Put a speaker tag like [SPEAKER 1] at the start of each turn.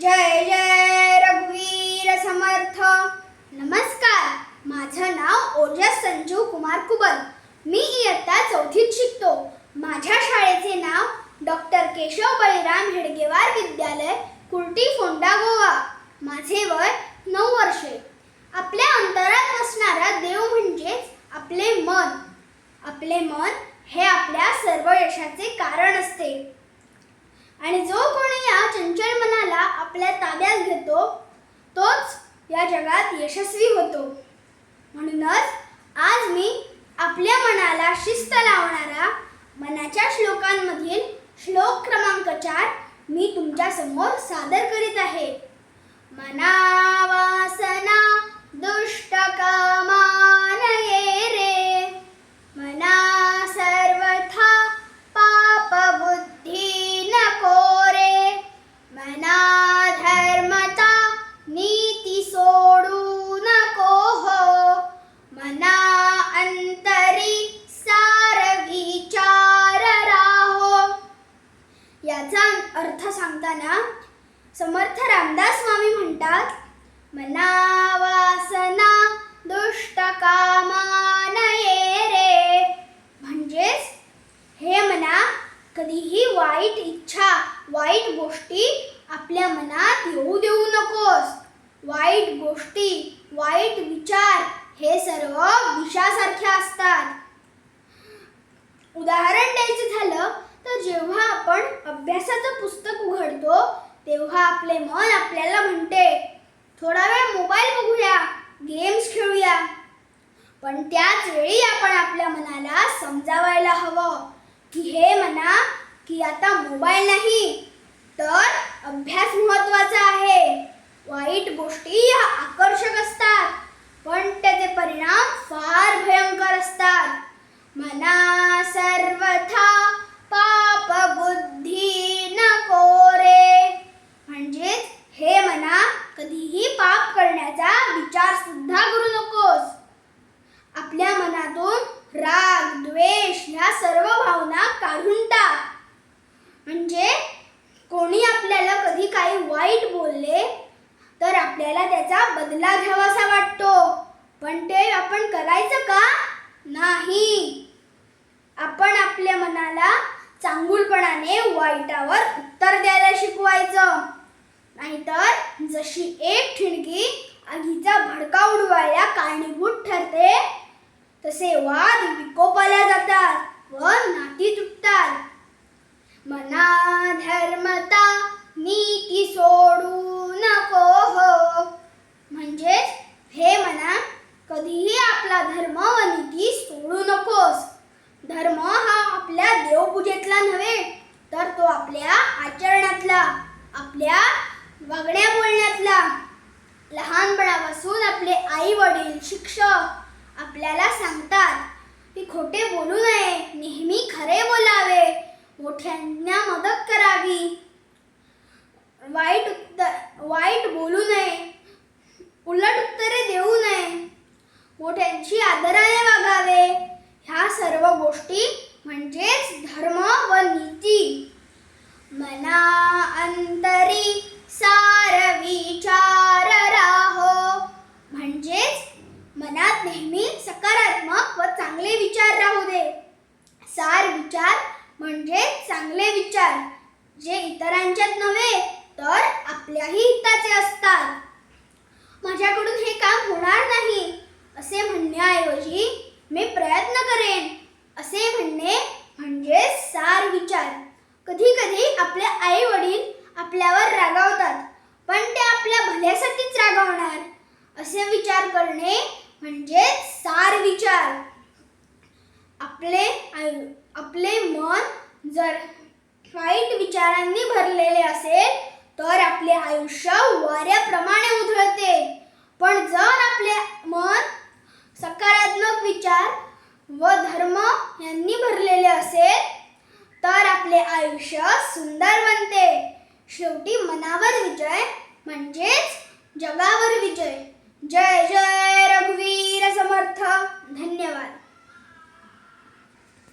[SPEAKER 1] जय जय रघुवीर समर्थ. नमस्कार माझं नाव ओजस संजीव कुमार कुबल मी इयत्ता चौथीत शिकतो. माझ्या शाळेचे नाव डॉक्टर केशव बळीराम हेडगेवार विद्यालय कुर्टी फोंडा गोवा. माझे वय नऊ वर्षे. आपल्या अंतरात असणारा देव म्हणजेच आपले मन. आपले मन हे आपल्या सर्व यशाचे कारण असते. आणि जो कोणी या चंचल मनाला आपल्या ताब्यात घेतो तोच या जगात यशस्वी होतो. म्हणूनच आज मी आपल्या मनाला शिस्त लावणारा मनाच्या श्लोकांमधील श्लोक क्रमांक चार मी तुमच्यासमोर सादर करीत आहे. मनावासना दुष्ट कामानये अर्थ सांगताना समर्थ रामदास स्वामी म्हणतात मनावासना दुष्ट कामानये रे. म्हणजेच हे मना कधीही वाईट इच्छा वाईट गोष्टी आपल्या मनात येऊ देऊ नकोस. वाईट गोष्टी वाईट विचार हे सर्व विषासारखे असतात. उदाहरण द्यायचं झालं जेव्हा आपण अभ्यासाचं पुस्तक उघडतो तेव्हा आपले मन आपल्याला म्हणते थोडा वेळ मोबाईल बघूया गेम्स खेळूया. पण त्याच वेळी आपण आपल्या मनाला समजावायला हवं की हे म्हणा की आता मोबाईल नाही तर अभ्यास महत्त्वाचा आहे वाईट गोष्टी ह्या आकर्षक असतात पण त्याचे परिणाम फार भयंकर असतात मना सर्वथा पाप बुद्धी नको रे म्हणजेच हे मना कधीही पाप करण्याचा विचार सुद्धा करू नकोस. आपल्या मनातून राग द्वेष ह्या सर्व भावना काढून टाक. म्हणजे कोणी आपल्याला कधी काही वाईट बोलले तर आपल्याला त्याचा बदला घ्यावासा वाटतो. पण ते आपण करायचं का? नाही. आपण आपल्या मनाला चांगुलपणाने वाईटावर उत्तर द्यायला शिकवायचं. नाहीतर जशी एक ठिणगी आगीचा भडका उडवायला कारणीभूत ठरते. तसे वाद विकोपाला जातात व नाती तुटतात. मना धर्मता नीती सोडू नको हो. म्हणजेच हे मना कधीही आपला धर्म व नीती सोडू नकोस. धर्म हा आपल्या देवपूजेतला नव्हे तर तो आपल्या आचरणातला आपल्या वागण्या बोलण्यातला लहानपणापासून आपले आई वडील शिक्षक आपल्याला सांगतात की खोटे बोलू नये नेहमी खरे बोलावे मोठ्यांना मदत करावी. वाईट उत्तर वाईट बोलू नये उलट उत्तरे देऊ नये मोठ्यांशी आदराने वागावे ह्या सर्व गोष्टी म्हणजेच धर्म व नीती मना अंतरी सार विचार राहो म्हणजेच मनात नेहमी सकारात्मक व चांगले विचार राहू दे सार विचार म्हणजे चांगले विचार जे इतरांच्यात नव्हे तर आपल्याही हिताचे असतात. माझ्याकडून हे काम होणार नाही असे म्हणण्याऐवजी मी प्रयत्न करेन असे म्हणणे म्हणजे सार विचार. कधी कधी आपले आई वडील आपल्यावर रागावतात पण ते आपल्या भल्यासाठीच रागावणार. असे विचार करणे म्हणजे सार विचार. आपले आपले मन जर वाईट विचारांनी भरलेले असेल तर आपले आयुष्य वाऱ्याप्रमाणे उधळते. पण जर आपले मन सकारात्मक विचार व धर्म यांनी भरलेले असेल तर आपले आयुष्य सुंदर बनते. शेवटी मनावर विजय म्हणजेच जगावर विजय. जय जय रघुवीर समर्थ. धन्यवाद.